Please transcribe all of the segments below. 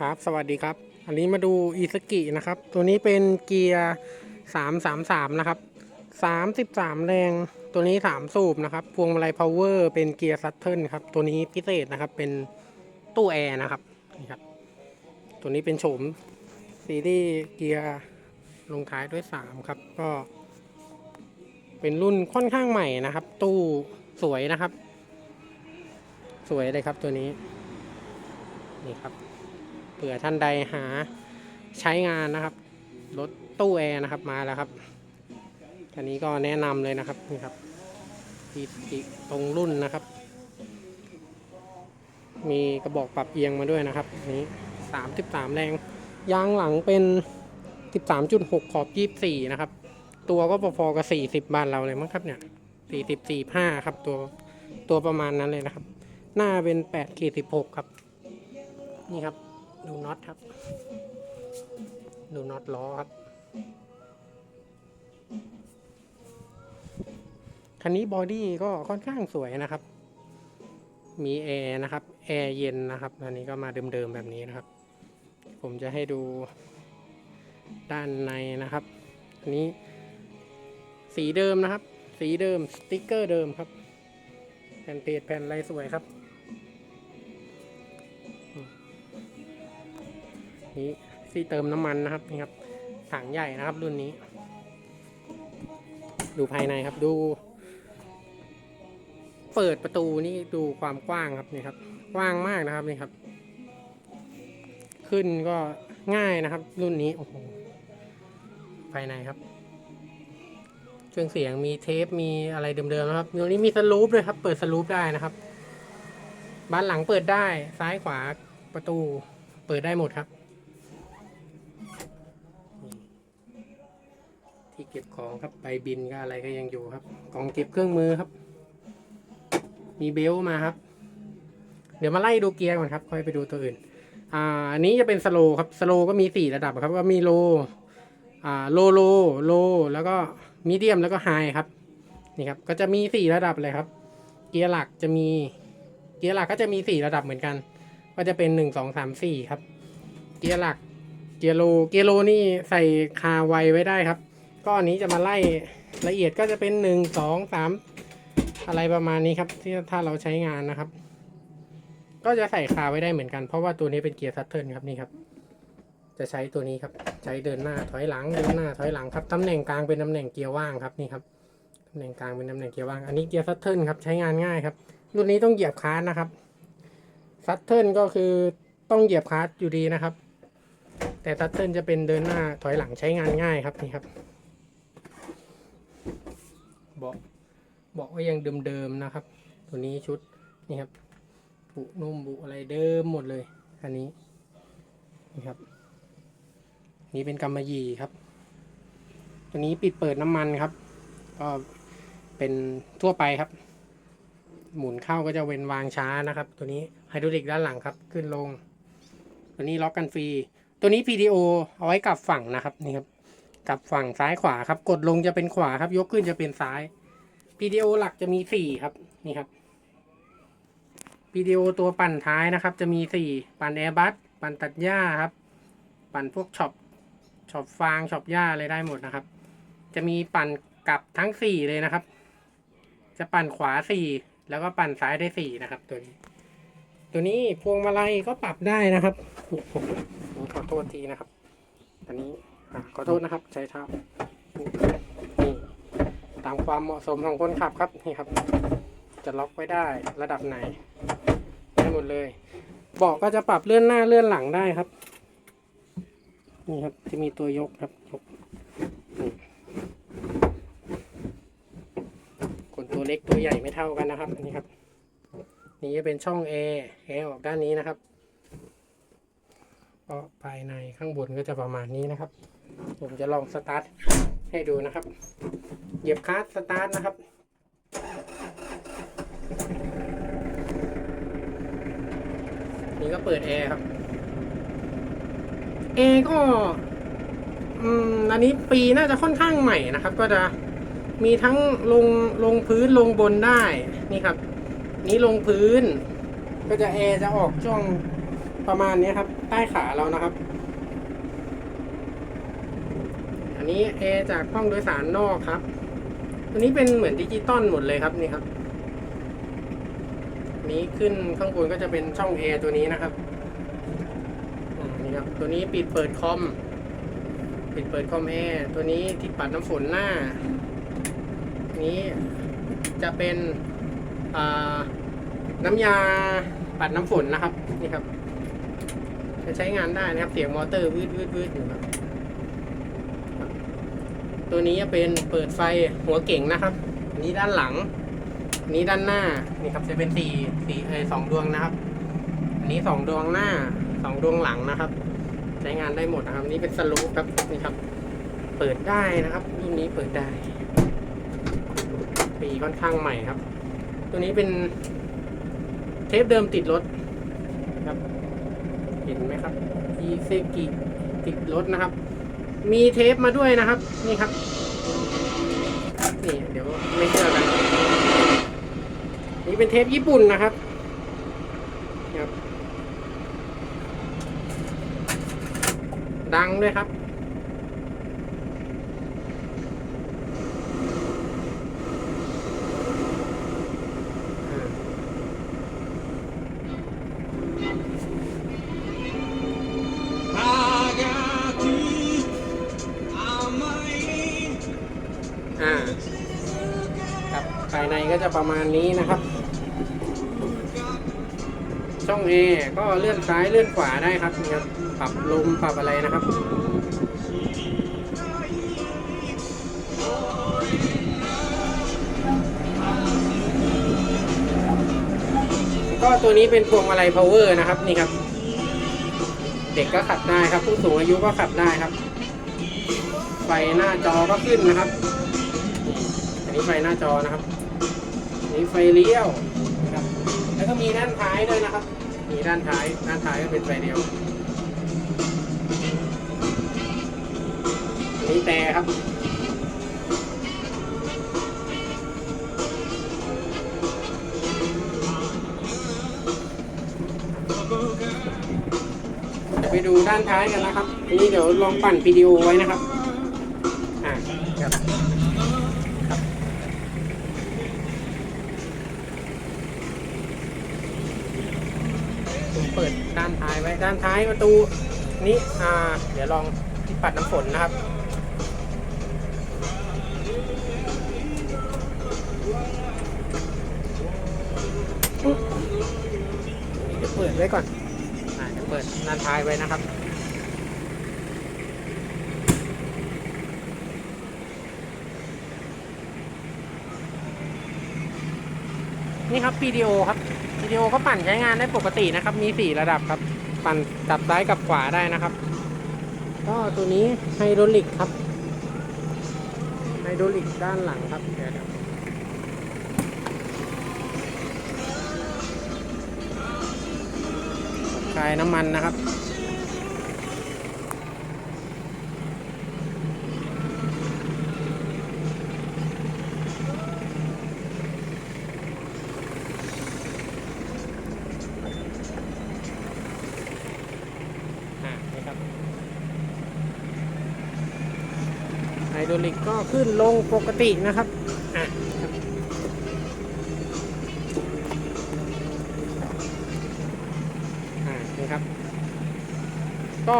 ครับสวัสดีครับ อันนี้มาดูอีสกินะครับ ตัวนี้เป็นเกียร์ 333 นะครับ 33 แรงตัวนี้ 3 สูบนะครับพวงมาลัยพาวเวอร์เป็นเกียร์ซัตเทิลครับ ตัวนี้พิเศษนะครับเป็นตู้แอร์นะครับนี่ครับ ตัวนี้เป็นโฉมซีรีส์เกียร์ลงท้ายด้วย 3 ครับ ก็ เป็นรุ่นค่อนข้างใหม่นะครับ ตู้สวยนะครับ สวยเลยครับตัวนี้ นี่ครับ ผื่อท่านใดหาใช้งานนะครับ รถตู้แอร์นะครับมาแล้วครับอันนี้ก็แนะนำเลยนะครับนี่ครับอีอีตรงรุ่นนะครับ มีกระบอกปรับเอียงมาด้วยนะครับนี้สามสิบสามแรงยางหลังเป็นสิบสามจุดหกขอบยี่สี่นะครับ ตัวก็พอๆกับสี่สิบบ้านเราเลยมั้งครับเนี่ยสี่สิบสี่ห้าครับตัวตัวประมาณนั้นเลยนะครับ หน้าเป็นแปดขีดสิบหกครับ นี่ครับ ดูน็อตครับ ดูน็อตล้อครับ คันนี้บอดี้ก็ค่อนข้างสวยนะครับ มีแอร์นะครับ แอร์เย็นนะครับ อันนี้ก็มาเดิมๆแบบนี้นะครับ ผมจะให้ดูด้านในนะครับ อันนี้สีเดิมนะครับ สีเดิม สติกเกอร์เดิมครับ แผ่นเพจแผ่นอะไรสวยครับ นี่ที่เติมน้ำมันนะครับนี่ครับถังใหญ่นะครับรุ่นนี้ ดูภายในครับดู เปิดประตูนี่ดูความกว้างครับนี่ครับ กว้างมากนะครับนี่ครับ ขึ้นก็ง่ายนะครับ รุ่นนี้โอ้โหภายในครับเครื่องเสียงมีเทปมีอะไรเดิมๆนะครับตัวนี้มีสลูปด้วยครับ เปิดสลูปได้นะครับ บ้านหลังเปิดได้ซ้ายขวาประตูเปิดได้หมดครับ ที่เก็บ ของครับใบบินก็อะไรก็ยังอยู่ครับกล่องเก็บเครื่องมือครับ มีเบลมาครับ เดี๋ยวมาไล่ดูเกียร์ก่อนครับ ค่อยไปดูตัวอื่น อ่าอันนี้จะเป็นสโลครับสโลก็มีสี่ระดับครับก็มีโลอ่าโลโลโลแล้วก็มีเดียมแล้วก็ไฮครับนี่ครับก็จะมีสี่ระดับเลยครับ เกียร์หลักจะมีเกียร์หลักก็จะมีสี่ระดับเหมือนกัน ก็จะเป็นหนึ่งสองสามสี่ครับ เกียร์หลักเกียร์โลเกียร์โลนี่ใส่คาไวไว้ได้ครับ ก็อันนี้จะมาไล่ละเอียดก็จะเป็นหนึ่งสองสามอะไรประมาณนี้ครับ ที่ถ้าเราใช้งานนะครับ ก็จะใส่คาไว้ได้เหมือนกัน เพราะว่าตัวนี้เป็นเกียร์ซัตเทิลครับนี่ครับ จะใช้ตัวนี้ครับ ใช้เดินหน้าถอยหลังเดินหน้าถอยหลังครับตำแหน่งกลางเป็นตำแหน่งเกียร์ว่างครับนี่ครับตำแหน่งกลางเป็นตำแหน่งเกียร์ว่างอันนี้เกียร์ซัตเทิลครับใช้งานง่ายครับรุ่นนี้ต้องเหยียบคลัสนะครับซัตเทิลก็คือต้องเหยียบคลัสอยู่ดีนะครับ แต่ซัตเทิลจะเป็นเดินหน้าถอยหลังใช้งานง่ายครับนี่ครับ บาะเบาะก็ยังเดิมๆนะครับ ตัวนี้ชุดนี่ครับบุนุ่มบุอะไรเดิมหมดเลยอันนี้นี่ครับ นี่เป็นกำมะหยี่ครับ ตัวนี้ปิดเปิดน้ำมันครับ ก็เป็นทั่วไปครับ หมุนเข้าก็จะเว้นวางช้านะครับ ตัวนี้ไฮดรอลิกด้านหลังครับขึ้นลง ตัวนี้ล็อกกันฟรี ตัวนี้ PDO เอาไว้กลับฝั่งนะครับนี่ครับ กับฝั่งซ้ายขวาครับ กดลงจะเป็นขวาครับ ยกขึ้นจะเป็นซ้าย PDO หลักจะมีสี่ครับนี่ครับ PDO ตัวปั่นท้ายนะครับ จะมีสี่ปั่นแอร์บัสปั่นตัดหญ้าครับ ปั่นพวกช็อปช็อปฟางช็อปหญ้าอะไรได้หมดนะครับ จะมีปั่นกลับทั้งสี่เลยนะครับ จะปั่นขวาสี่แล้วก็ปั่นซ้ายได้สี่นะครับ ตัวนี้ ตัวนี้พวงมาลัยก็ปรับได้นะครับโอ้โหขอโทษทีนะครับ อันนี้ อะขอโทษนะครับ ใช้เท้านี่ตามความเหมาะสมของคนขับครับนี่ครับ จะล็อกไว้ได้ระดับไหนได้หมดเลยเบาะก็จะปรับเลื่อนหน้าเลื่อนหลังได้ครับ นี่ครับจะมีตัวยกครับยกคนตัวเล็กตัวใหญ่ไม่เท่ากันนะครับนี่ครับ นี่จะเป็นช่องแอร์แอร์ออกด้านนี้นะครับ ก็ภายในข้างบนก็จะประมาณนี้นะครับ ผมจะลองสตาร์ทให้ดูนะครับ เหยียบคลัสสตาร์ทนะครับนี่ก็เปิดแอร์ครับแอร์ก็อืมอันนี้ปีน่าจะค่อนข้างใหม่นะครับ ก็จะมีทั้งลงลงพื้นลงบนได้นี่ครับ นี้ลงพื้น ก็จะแอร์จะออกช่วง ประมาณนี้ครับ ใต้ขาเรานะครับ อันนี้แอร์จากห้องโดยสารนอกครับตัวนี้เป็นเหมือนดิจิตอลหมดเลยครับนี่ครับนี้ขึ้นข้างบนก็จะเป็นช่องแอร์ตัวนี้นะครับอ่านี่ครับ ตัวนี้ปิดเปิดคอม ปิดเปิดคอมแอร์ตัวนี้ที่ปัดน้ำฝนหน้า นี้จะเป็นน้ำยาปัดน้ำฝนนะครับ นี่ครับ จะใช้งานได้นะครับ เสียงมอเตอร์วืดวืดวืดอยู่ครับ ตัวนี้จะเป็นเปิดไฟหัวเก่งนะครับอันนี้ด้านหลังอันนี้ด้านหน้า นี่ครับจะเป็นสี่สี่เอสองดวงนะครับ อันนี้สองดวงหน้าสองดวงหลังนะครับ ใช้งานได้หมดนะครับนนี่เป็นสลูปครับ นี่ครับ เปิดได้นะครับรุ่นนี้เปิดได้ ปีค่อนข้างใหม่ครับ ตัวนี้เป็นเทปเดิมติดรถครับ เห็นไหมครับอีเซกิติดรถนะครับ มีเทปมาด้วยนะครับ นี่ครับ นี่เดี๋ยวไม่เชื่อกันนี่เป็นเทปญี่ปุ่นนะครับครับ ดังด้วยครับ ก็จะประมาณนี้นะครับ ช่องเอก็เลื่อนซ้ายเลื่อนขวาได้ครับนี่ครับปรับลมปรับอะไรนะครับก็ตัวนี้เป็นพวงมาลัย power นะครับนี่ครับ เด็กก็ขับได้ครับ ผู้สูงอายุก็ขับได้ครับ ไฟหน้าจอก็ขึ้นนะครับ อันนี้ไฟหน้าจอนะครับ มีไฟเลี้ยวนะครับแล้วก็มีด้านท้ายด้วยนะครับ มีด้านท้ายด้านท้ายก็เป็นไฟเลี้ยวนนี้แต่ครับไปดูด้านท้ายกันนะครับ อันนี้เดี๋ยวลองปั่นวิดีโอไว้นะครับ อ่าครับครับ ผมเปิดด้านท้ายไว้ด้านท้ายประตูนี้อ่าเดี๋ยวลองที่ปัดน้ำฝนนะครับเดี๋ยวเปิดไว้ก่อนอ่าเดี๋ยวเปิดด้านท้ายไว้นะครับ นี่ครับ PDO ครับ PDO ก็ปั่นใช้งานได้ปกตินะครับ มี 4 ระดับครับ ปั่นจับซ้ายกับขวาได้นะครับ ก็ตัวนี้ไฮดรอลิกครับ ไฮดรอลิกด้านหลังครับเดี๋ยวคลายน้ำมันนะครับ อ่านี่ครับ ไฮ ดรลิกก็ขึ้นลงปกตินะครับอะนี่ครับ ก็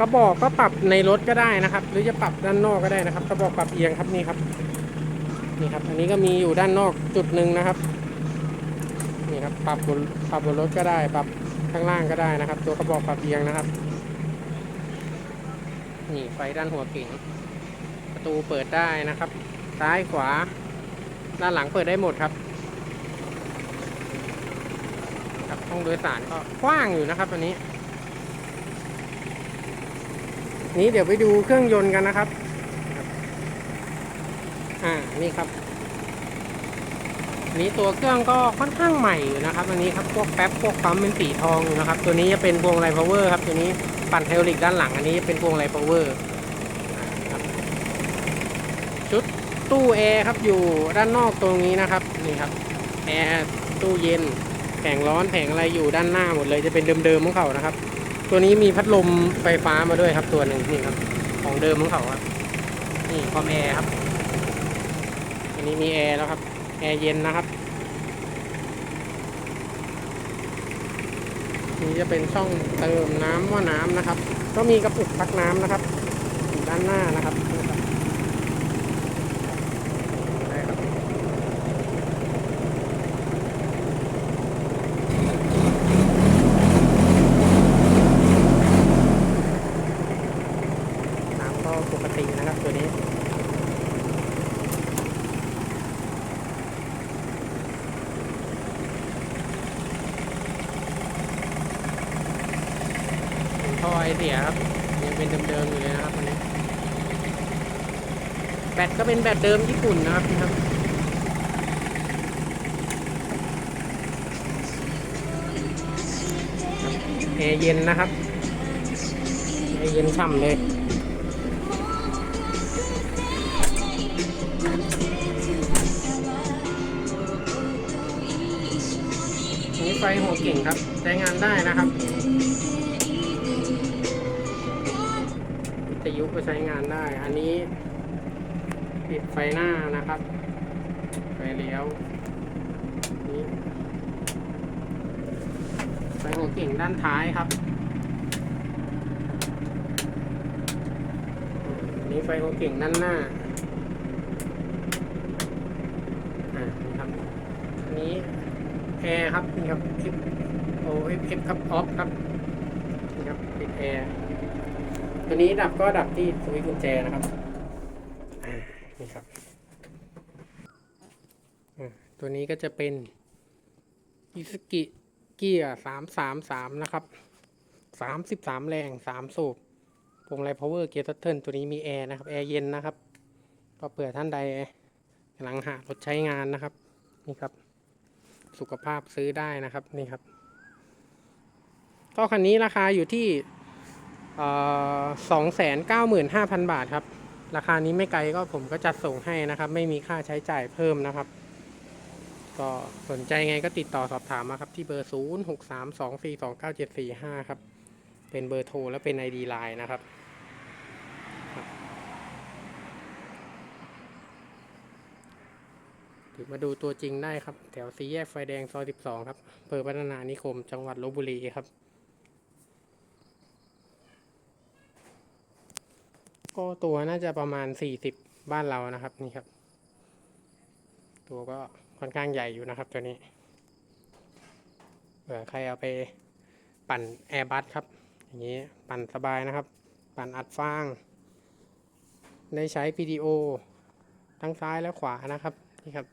กระบอกก็ปรับในรถก็ได้นะครับ หรือจะปรับด้านนอกก็ได้นะครับ กระบอกปรับเอียงครับนี่ครับนี่ครับ อันนี้ก็มีอยู่ด้านนอกจุดหนึ่งนะครับนี่ครับปรับบนปรับบนรถก็ได้ปรับข้างล่างก็ได้นะครับ ตัวกระบอกปรับเอียงนะครับนี่ไฟด้านหัวเก๋ง ตูเปิดได้นะครับ ซ้ายขวา ด้านหลังเปิดได้หมดครับ ครับห้องโดยสารก็กว้างอยู่นะครับอันนี้ นี้เดี๋ยวไปดูเครื่องยนต์กันนะครับ อ่า นี่ครับนี้ตัวเครื่องก็ค่อนข้างใหม่อยู่นะครับอันนี้ครับพวกแป๊บพวกปั๊มเป็นสีทองอยู่นะครับ ตัวนี้จะเป็นพวงไลพาวเวอร์ครับ ตัวนี้ปั่นไฮดรอลิกด้านหลังอันนี้เป็นพวงไลพาวเวอร์ครับชุด ตู้แอร์ครับอยู่ด้านนอกตรงนี้นะครับนี่ครับแอร์ตู้เย็นแองร้อนแผงอะไรอยู่ด้านหน้าหมดเลยจะเป็นเดิมๆของเขานะครับ ตัวนี้มีพัดลมไฟฟ้ามาด้วยครับตัวหนึ่งนี่ครับ ของเดิมของเขาครับนี่คอมแอร์ครับอันนี้มีแอร์แล้วครับแอร์เย็นนะครับนี่จะเป็นช่องเติมน้ำว่าน้ำนะครับ ก็มีกระปุกพักน้ำนะครับอยู่ด้านหน้านะครับนี่ครับได้ครับน้ำก็ปกตินะครับตัวนี้ เป็นท่อไอเสียครับยังเป็นเดิมๆอยู่เลยนะครับอันนี้แบตก็ เป็นแบตเดิมญี่ปุ่นนะครับนี่ครับ แอร์เย็นนะครับ แอร์เย็นฉ่ำเลยนี่ไฟหัวเก่งครับ ใช้งานได้นะครับวิทยุก็ใช้งานได้ อันนี้ ปิดไฟหน้านะครับ ไฟเลี้ยวนี่ไฟหัวเก่งด้านท้ายครับนนี้ไฟหัวเก่งด้านหน้าอ่านี่ครับนี้แอร์ครับนี่ครับ F O F F ครับออฟครับนี่ครับปิดแอร์ตัวนี้ดับก็ดับที่สวิตช์กุญแจนะครับ นี่ครับตัวนี้ก็จะเป็นอิสกิเกียร์สามสามสามนะครับสามสิบสามแรงสามสูบพวงไลพาวเวอร์เกียร์ทัตเทิลตัวนี้มีแอร์นะครับ แอร์เย็นนะครับ ก็เผื่อท่านใดกำลังหารถใช้งานนะครับ นี่ครับ สุขภาพซื้อได้นะครับ นี่ครับ ก็คันนี้ราคาอยู่ที่สองแสนเก้าหมื่นห้าพันบาทครับ ราคานี้ไม่ไกลก็ผมก็จัดส่งให้นะครับ ไม่มีค่าใช้จ่ายเพิ่มนะครับ ก็สนใจไงก็ติดต่อสอบถามมาครับ ที่เบอร์ 0 6 3 2 4 2 9 7 4 5 ครับ เป็นเบอร์โทรและเป็น ID Line นะครับถือมาดูตัวจริงได้ครับ แถวสีแยกไฟแดงซอย 12 ครับอำเภอพัฒนานิคม จังหวัดลบบุรีครับ ก็ตัวน่าจะประมาณ40บ้านเรานะครับนี่ครับ ตัวก็ค่อนข้างใหญ่อยู่นะครับตัวนี้เผื่อใครเอาไปปั่นแอร์บัสครับ อย่างนี้ปั่นสบายนะครับ ปั่นอัดฟางได้ใช้ PDO ทั้งซ้ายและขวานะครับนี่ครับ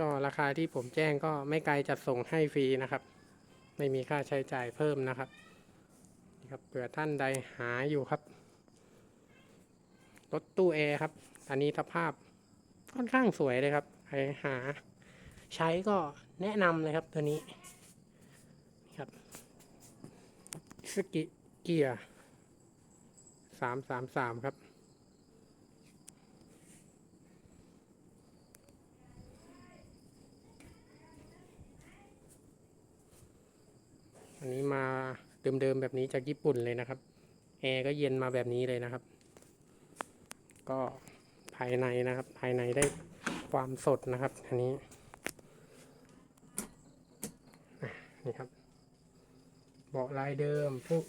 ก็ราคาที่ผมแจ้งก็ไม่ไกลจัดส่งให้ฟรีนะครับ ไม่มีค่าใช้จ่ายเพิ่มนะครับนี่ครับเผื่อท่านใดหาอยู่ครับรถตู้แอร์ครับ อันนี้สภาพค่อนข้างสวยเลยครับใครหาใช้ก็แนะนำเลยครับตัวนี้นี่ครับสกิเกียร์สามสามสามครับ อันนี้มา เดิมๆแบบนี้จากญี่ปุ่นเลยนะครับ แอร์ก็เย็นมาแบบนี้เลยนะครับ ก็ภายในนะครับ ภายในได้ความสดนะครับ อันนี้นี่ครับ เบาะลายเดิมพวก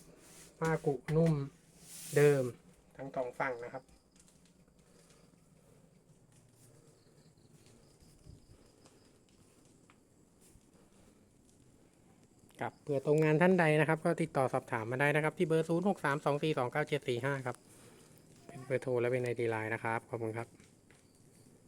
ผ้ากุนุ่มเดิมทั้งสองฝั่งนะครับ ครับเผื่อตรงงานท่านใดนะครับ ก็ติดต่อสอบถามมาได้นะครับ ที่เบอร์ 0 6 3 2 4 2 9 7 4 5 ครับ เป็นเบอร์โทรและเป็นไอดีไลน์นะครับ ขอบคุณครับ